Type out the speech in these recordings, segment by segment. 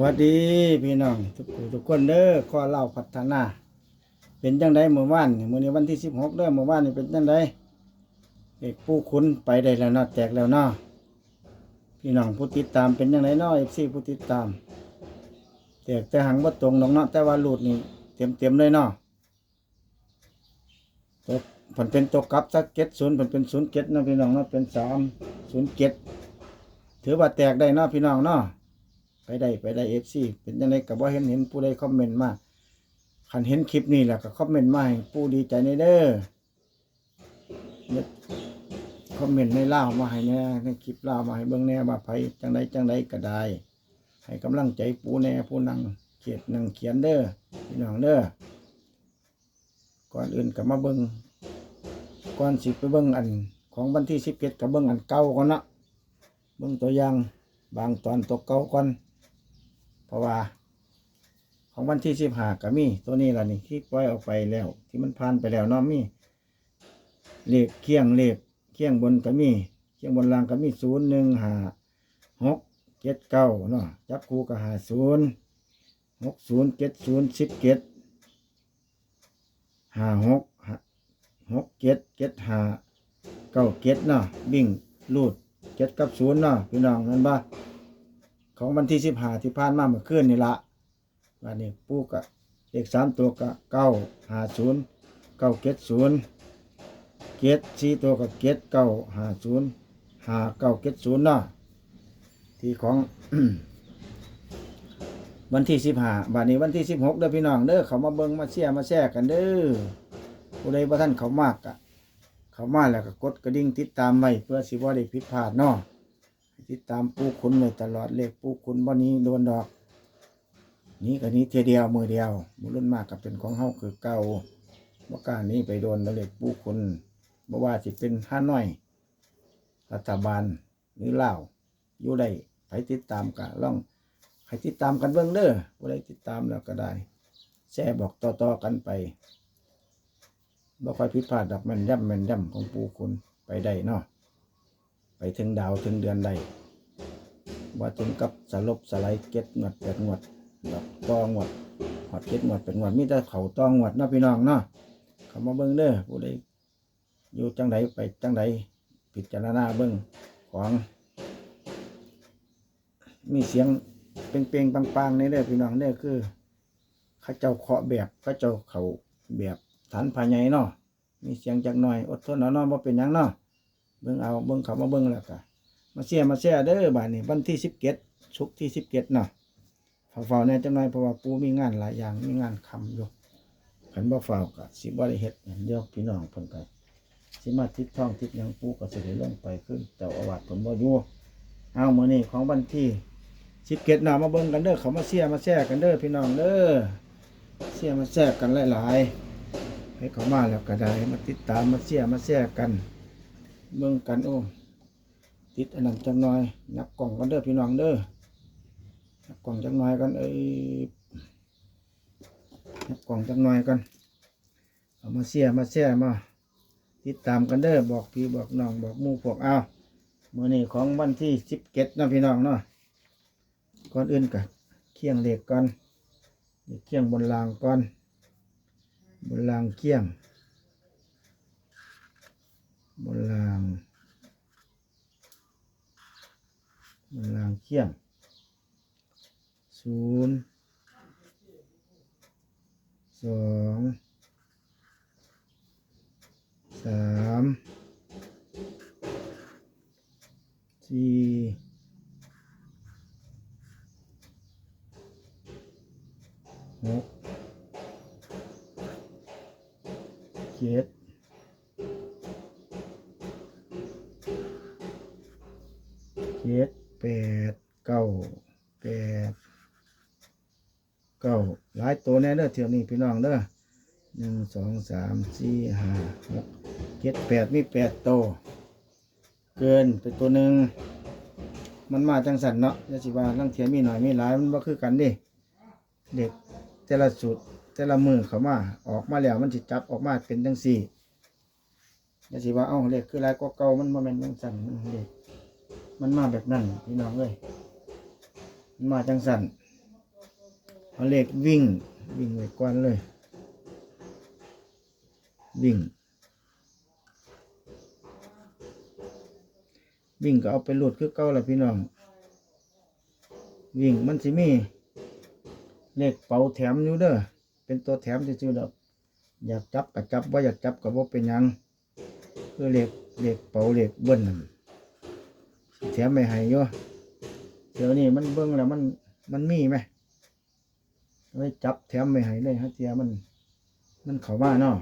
วัสดีพี่น้องทุกผู้ทุกคนเด้อข้อเล่าพัฒนา เป็นจังไดเมื่อวานนี่มื้อนี้วันที่สิบหกเด้อเมื่อวานนี่เป็นจังไดเอกผู้คุณไปได้แล้วเนาะแตกแล้วเนาะพี่น้องผู้ติดตามเป็นจังไดเนาะเอฟซีผู้ติดตามแตกแต่หังบ่ตรงดอกเนาะแต่ว่าหลูดนี่เต็มเต็มเลยเนาะตกผลเป็นตกกลับสักเจ็ดศูนย์ผลเป็นศูนย์เจ็ดเนาะพี่น้องเนาะเป็นสามศูนย์เจ็ดถือว่าแตกได้เนาะพี่น้องเนาะ ไปได้ไปได้เอฟซีเป็นยังไงกับว่าเห็นเห็นผู้ใดคอมเมนต์มาคันเห็นคลิปนี้แหละก็คอมเมนต์มาให้ผู้ดีใจในเด้อคอมเมนต์ในเล่ามาให้แน่ในคลิปเล่ามาให้เบิ่งแน่ว่าไผจังใดจังใดก็ได้ ให้กำลังใจผู้แน่ผู้นั่งเขียนนั่งเขียนเด้อพี่น้องเด้อก่อนอื่นก็มาเบิ่งก่อนสิไปเบิ่งอัน ของวันที่สิบเจ็ดกับเบิ่งอันเก่าก่อนนะเบิ่งตัวอย่างบางตอนตัวเก่าก่อน ราะว่า ของวันที่สิบห้าก็มี ตัวนี้ล่ะนี่ที่ปล่อยออกไปแล้ว ที่มันผ่านไปแล้วเนาะมีเลขเคียงเลขเคียงบนก็มีเคียงบนล่างก็มีศูนย์หนึ่งห้าหกเจ็ดเก้าเนาะจับคู่ก็หาศูนย์หกศูนย์เจ็ดศูนย์สิบเจ็ดห้าหกหกเจ็ดเจ็ดห้าเก้าเจ็ดเนาะบิ่งรูดเจ็ดกับศูนย์เนาะพี่น้องนั่นบ้า ของวันที่สิบห้าที่ผ่านมาเมื่อคืนนี่ละวันนี้ปูกะเลขสามตัวกะเก้าห้าศูนย์เก้าเจ็ดศูนย์เจ็ดสี่ตัวกะเจ็ดเก้าห้าศูนย์ห้าเก้าเจ็ดศูนย์เนาะที่ของวันที่สิบห้าบัดนี้วันที่สิบหกเด้อพี่น้องเด้อเขามาเบิ่งมาเชียมาแชร์กันเด้อผู้ใดบ่ท่านเขามากกะเขามาแล้วก็กดกระดิ่งติดตามไว้เพื่อสิบ่าได้ผิดพลาดเนาะ ติดตามปูคุณเลยตลอดเลขปูคุณวันนี้โดนดอก นี้กับนี้เทียเดียวมือเดียวมือรุ่นมากกับเป็นของเฮาคือเก่าว่าการนี้ไปโดนแล้วเลขปูคุณบ่ว่าสิเป็นห้าน้อย รัฐบาลหรือเลาอยู่ได้ใครติดตามกะล่องใครติดตามกันเบื้องเด้อผู้ใดติดตามแล้วก็ได้แชร์บอกต่อๆกันไปบ่ค่อยผิดพลาดดอกแม่นย่ำแม่นย่ำของปูคุณไปได้เนาะ ไปถึงดาวถึงเดือนใดว่าถึงกับสลบสไลด์เก็ดงวดแปดงวดดอกตองวดหอดเก็ดงวดเป็นงวดมีแต่เขาตองวดนะพี่น้องเนาะเขามาเบิ้งเด้อผู้ใดอยู่จังใดไปจังใดพิจารณาเบิ้งของ มีเสียงเปล่งๆปังๆในเด้อพี่น้องเด้อคือข้าเจ้าเคาะแบบข้าเจ้าเขาแบบฐานภายในเนาะมีเสียงจักหน่อย อดทนเอาเนาะบ่เป็นยังเนาะ เบิ่งเอาเบิ่งเขามาเบิ่งแล้วก็มาเสียมาเสียเด้อบาดนี้วันที่สิบเจ็ดชุกที่สิบเจ็ดเนาะเฝ้าแน่จังหน่อยเพราะว่าปูมีงานหลายอย่างมีงานคำอยู่ขันบ่ฝ้าก็สิบ่ได้เฮ็ดเดี๋ยวพี่น้องเพิ่นก็สิมาติดท่องติดยังปูก็สิได้ลงไปขึ้นเจ้าอาวาสเพิ่นบ่อยู่เอามื้อนี้ของวันที่สิบเจ็ดน่ะมาเบิ่งกันเด้อเขามาเสียมาแซ่กันเด้อพี่น้องเด้อเสียมาแซ่กันหลายๆให้เขามาแล้วก็ได้มาติดตามมาเสียมาแซ่กัน เบิ่งกันโอ้ติดอันนั้นจังหน่อย นับกล่องกันเด้อพี่น้องเด้อนับกล่องจังหน่อยกันเอ้ยนับกล่องจังหน่อยกันเอามาเสียมาแช่มา ติดตามกันเด้อบอกพี่บอกน้องบอกมู่พวกเอามื่อนี้ของวันที่สิบเจ็ดนะพี่น้องเนาะก่อนอื่นกันเคียงเหล็กก่อนเคียงบนรางก่อนบนรางเคียง บนรางบนรางเจ็ดแปดเก้าแปดเก้าหลายตัวแน่เด้อเที่ยวนี้พี่น้องเด้อหนึ่งสองสามสี่ห้าหกเจ็ดแปดมีแปดตัวเกินไปตัวหนึ่งมันมาจังสันเนาะยาสิว่าลังเทียนมีหน่อยมีหลายมันบ่คือกันดิเด็กแต่ละสุดแต่ละมือเขามาออกมาแล้วมันสิจับออกมาเป็นจังสี่ยาสิว่าเอ้าเด็กคือหลายก็เก่ามันมาเป็นจังสันเด็ก มันมาแบบนั้นพี่น้องเอ้ยมันมาจังสันเอาเลขวิ่ง วิ่งไว้ก่อนเลย วิ่ง วิ่งก็เอาไปหลุดคือเก่าละพี่น้อง วิ่งมันสิมี เลขเป๋าแถมอยู่เด้อเป็นตัวแถมซื่อๆดอกอยากจับก็จับว่าอยากจับก็บ่เป็นยังคือเลขเลขเป๋าเลขเบิ้ลนั่น แถมไม่ให้อยู่เดี๋ยวนี้มันเบิ่งแล้วมันมันมีไหมเลยจับแถมไม่ให้เลยฮะเทียมัน มันเข้ามาเนาะ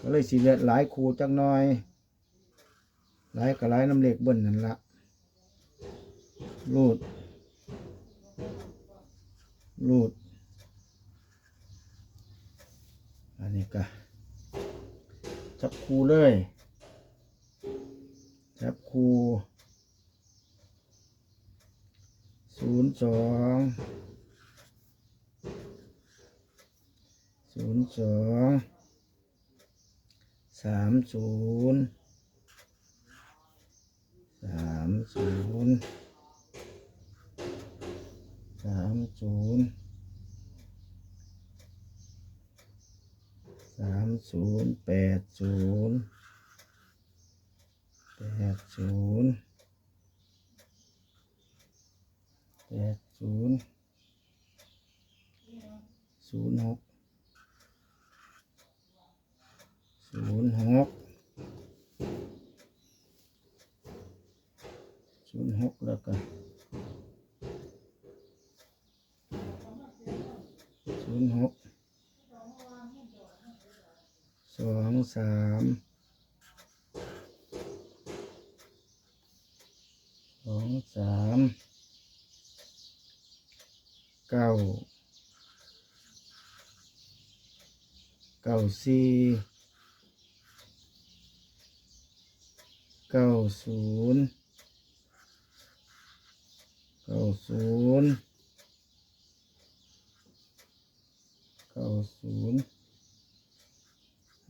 ก็เลยสิเหลือหลายคูจักหน่อย หลายก็หลายน้ำเหลขเบิ้ลนั่นละรูด รูด อันนี้ก็จับคูเลย จับคู ศูนย์สองศูนย์สองสามศูนย์สามศูนย์สามศูนย์สามศูนย์แปดศูนย์แปดศูนย์แปดศูนย์ ศูนย์หกศูนย์หกศูนย์หกแล้วก็ศูนย์หกสองสามสองสามเก้าเก้าสี่ เก้าศูนย์เก้าศูนย์เก้าศูนย์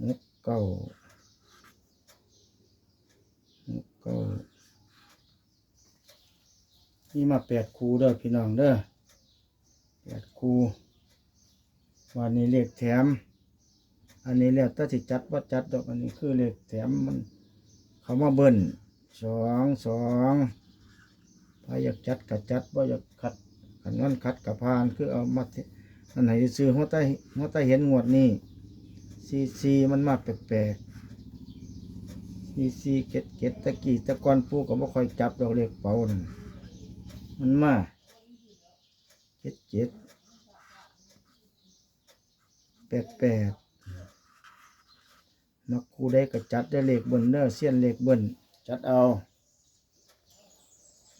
หกเก้าหกเก้านี่มาแปดคูเด้อพี่น้องเด้อแปดคูวันนี้เลขแถม อันนี้แล้วถ้าสิจัดว่าจัดดอกอันนี้คือเลขแถมมัน เขามาเบิ้ลสองสองถ้าอยากจัดกับจัดว่าอยากคัดขันงั้นคัดกับพานคือเอามาทอันไหนซื้อหัวใต้หัวใต้เห็นงวดนี้ซีซีมันมาแปลกๆซีซีเก็ดเก็ดตะกี้ตะกอนปูก็บ่ค่อยจับดอกเล็กเป่านั่นมันมาเก็ดเก็ดแปดแปด มักคูได้ก็จัดได้เลขเบิ้ลเด้อเสี้ยนเลขเบิ้ลจัดเอา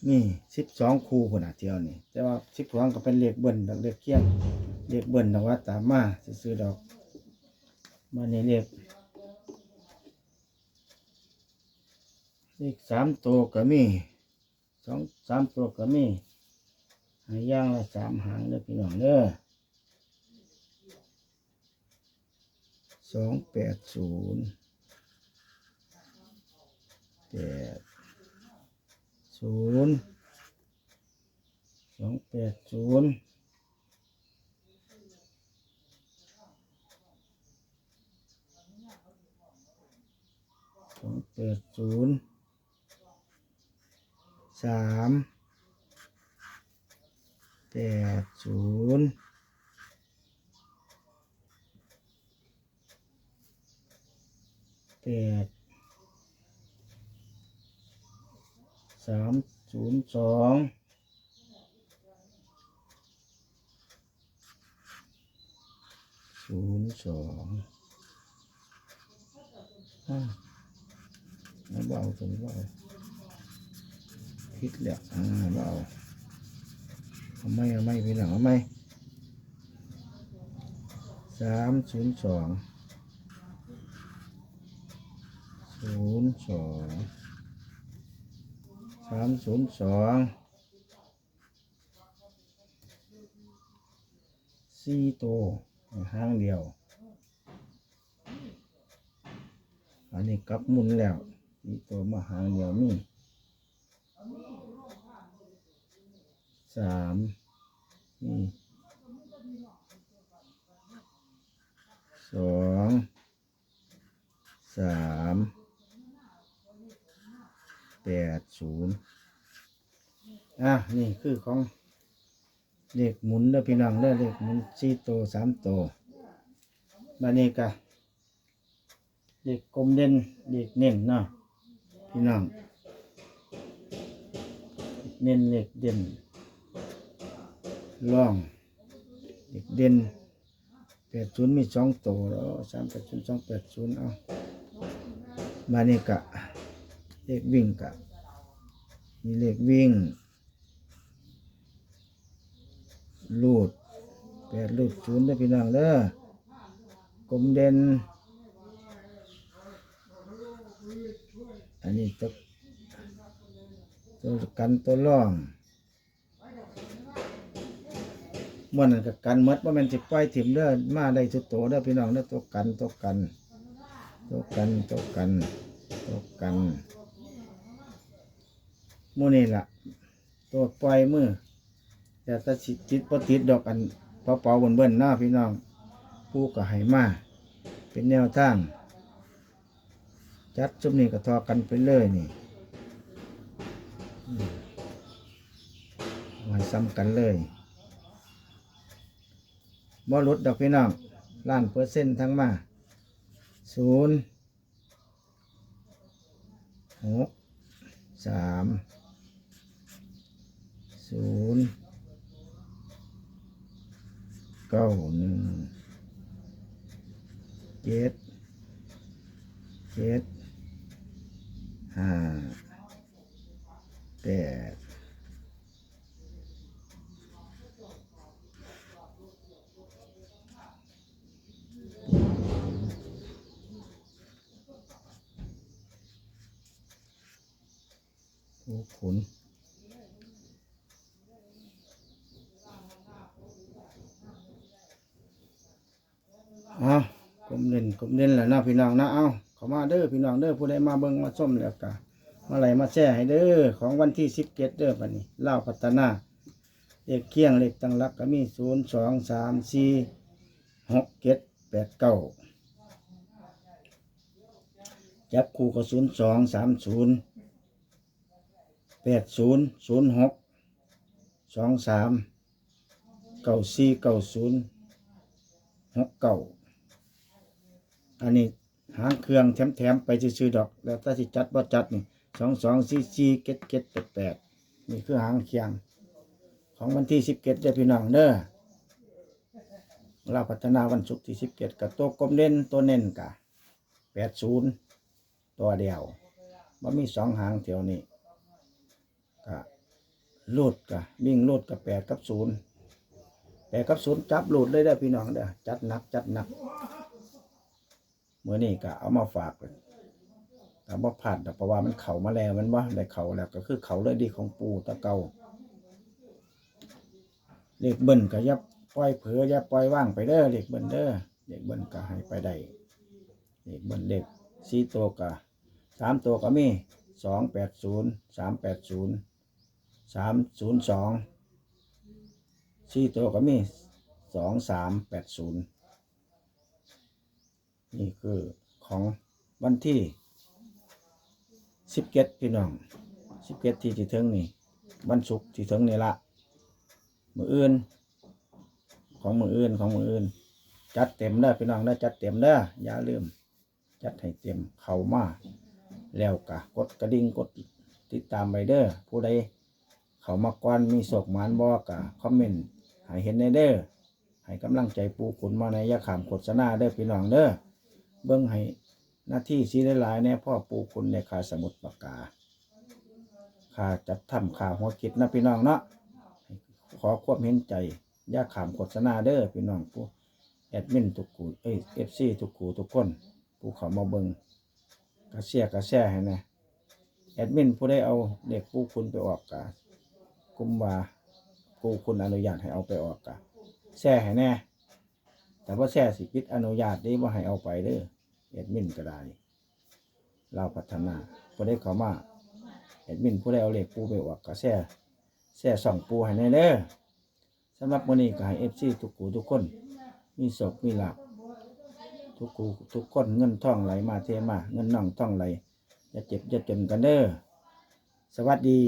นี่สิบสองคูคนอะเที่ยวนี่แต่ว่าสิบสองก็เป็นเลขเบิ้ลดอกเลขเคียงเลขเบิ้ลแต่ว่าตามมาซื้อดอกมาในเลขเลขสามตัวก็มีสองสามตัวก็มีหายย่างละสามหางเด้อพี่น้องเด้อ สองแปดศูนย์แปดศูนย์สองแปดศูนย์สองแปดศูนย์สามแปดศูนย์ แป ดสามศูนย์สองศูนย์สองอ่าไม่เบาตัวนี้เบาคิดแล้วอ่าเบาเอาไม่เอาไม่ไปหลังเอาไม่สามศูนย์สอง ศูนย์สองสามศูนย์สองสี่ตัวห้างเดียว อันนี้กลับมุนแล้วสี่ตัวมาห้างเดียวมีสามนี่สองสาม แปดศูนย์อะนี่คือของเลขหมุนเด้อพี่น้องเด้อเลขหมุนสี่โตวสามโตวมานี่กะเลขกลมเด่นเลขเน่นเนาะพี่น้องเน้นเลขเด่นล่องเลขเด่นแปดศูนย์มีสองตัวแล้วสามแปดศูนย์สองแปดศูนย์เอามานี่กะ เลขวิ่งกะมีเลขวิ่งลูดแปดลูดศูนย์ได้พี่น้องเด้อกลมเด่นอันนี้ตัวตัวกันตัวร่องม่วนนั่นก็กันหมดว่ามันสิปล่อยถิ่มเด้อมาได้ทุกตัวเด้อพี่น้องเด้อตัวกันตัวกันตัวกันตัวกันตัวกัน มู่นี่ล่ะ ตัวปล่อยมือแต่ถ้าสิติดบ่ติดดอกอันเป่าเป่าๆเบิ่นๆเนาะพี่น้องผู้ก็ให้มาเป็นแนวทางจัดจุมนี้ก็ทอกันไปเลยนี่อืมเอาให้ซ้ำกันเลยบ่ลดดอกพี่น้องล้านเปอร์เซ็นต์ทั้งมาศูนย์หกสาม ศูนย์เก้าหนึ่งเจ็ดเจ็ดห้าแปดผู้ขุนเอากลมเด่ นกลมเด่นแหละเนาะพี่น้องนะเอาเขามาเด้อพี่น้องเด้อผู้ใดมาเบิ่งมาส้มแล้วกะมาไหลมาแช่ให้เด้อของวันที่สิบเจ็ดเด้อบัดนี้เล่าพัฒนาเลขเคียงเลขตั้งหลักก็มีศูนย์สองสามสี่หกเจ็ดแปดเก้าจับคู่ก็ศูนย์สองสามศูนย์แปดศูนย์ศูนย์หกสองสามเก้าสี่เก้าศูนย์หกเก้า อันนี้หางเครื่องแถมๆไปซื้อดอก แล้วถ้าสิจัดบ่จัดนี่สองสองสี่สี่เก็ดเก็ดแปดแปดนี่คือหางเคียง ของวันที่สิบเก็ดเด้พี่น้องเด้อเราพัฒนาวันศุกร์ที่สิบเก็ดกับตัวกลมเล่นตัวเน้นกะแปดศูนย์ตัวเดียวมันมีสองหางแถวนี้ก็ลูดก็วิ่งลูดกับแปดกับศูนย์แปดกับศูนย์จับลูดเลยได้อพี่น้องเด้อจัดหนักจัดหนัก มื่อนี้ก็เอามาฝากเลยแต่ว่าผ่านแต่เพราะว่ามันเข่ามาแล้วมันว่าได้เข่าแล้วก็คือเข่าเลยดีของปูตะเกาเลขเบิ้ลก็ยับปล่อยเผลอยับปล่อยว่างไปเด้อเลขเบิ้ลเด้อเลขเบิ้ลก็ให้ไปได้เลขเบิ้ลเลขสี่ตัวก็สามตัวก็มีสองแปดศูนย์สามแปดศูนย์สามศูนย์สองสี่ตัวก็มีสองสามแปดศูนย์ นี่คือของวันที่สิบเก็ดพี่น้องสิบเก็ดที่ที่ถึงนี่วันศุกร์ที่ถึงนี่ละมืออื่น ของมืออื่นของมืออื่น จัดเต็มเด้อพี่น้องเด้อจัดเต็มเด้ออย่าลืม จัดให้เต็มเข้ามาแล้วกะกดกระดิ่งกดติดตามไปเด้อผู้ใดเขามาก่อนมีโศกหมานบอกกะคอมเมนต์ให้เห็นในเด้อให้กำลังใจปูขุนมาในยาขามโฆษณาเด้อพี่น้องเด้อ เบิ้องให้หน้าที่สีหลายๆเนี่ยพ่อปูขุนในขาสมุดปากกาขาจัดทำขาหัวคิดนะพี่น้องเนาะขอความเห็นใจยาขามโฆษณาเด้อพี่น้องผู้แอดมินทุกกูเอ้ยเอฟซีทุกกูทุกคนผู้เขามาเบิ้งกระเสียกระแช่ให้นะแอดมินผู้ได้เอาเด็กผู้คุณไปออกกะกุมว่าผู้คุณอนุญาตให้เอาไปออกกะแช่ให้แน่ แต่ว่าแช่สิปิดอนุญาตได้ว่าให้เอาไปเด้อแอดมินก็ได้เราพัฒนาผู้ได้เขามาแอดมินผู้ได้เอาเหล็กปูไปออกกะแช่แช่ส่องปูให้แน่เด้อสำหรับวันนี้ก็ให้เอฟซีทุกกูทุกคน มีศพมีหลักทุกคูทุกคนเงินท่องไหลมาเทมา เงินน่องท่องไหลอย่าเจ็บอย่าจนกันเด้อสวัสดี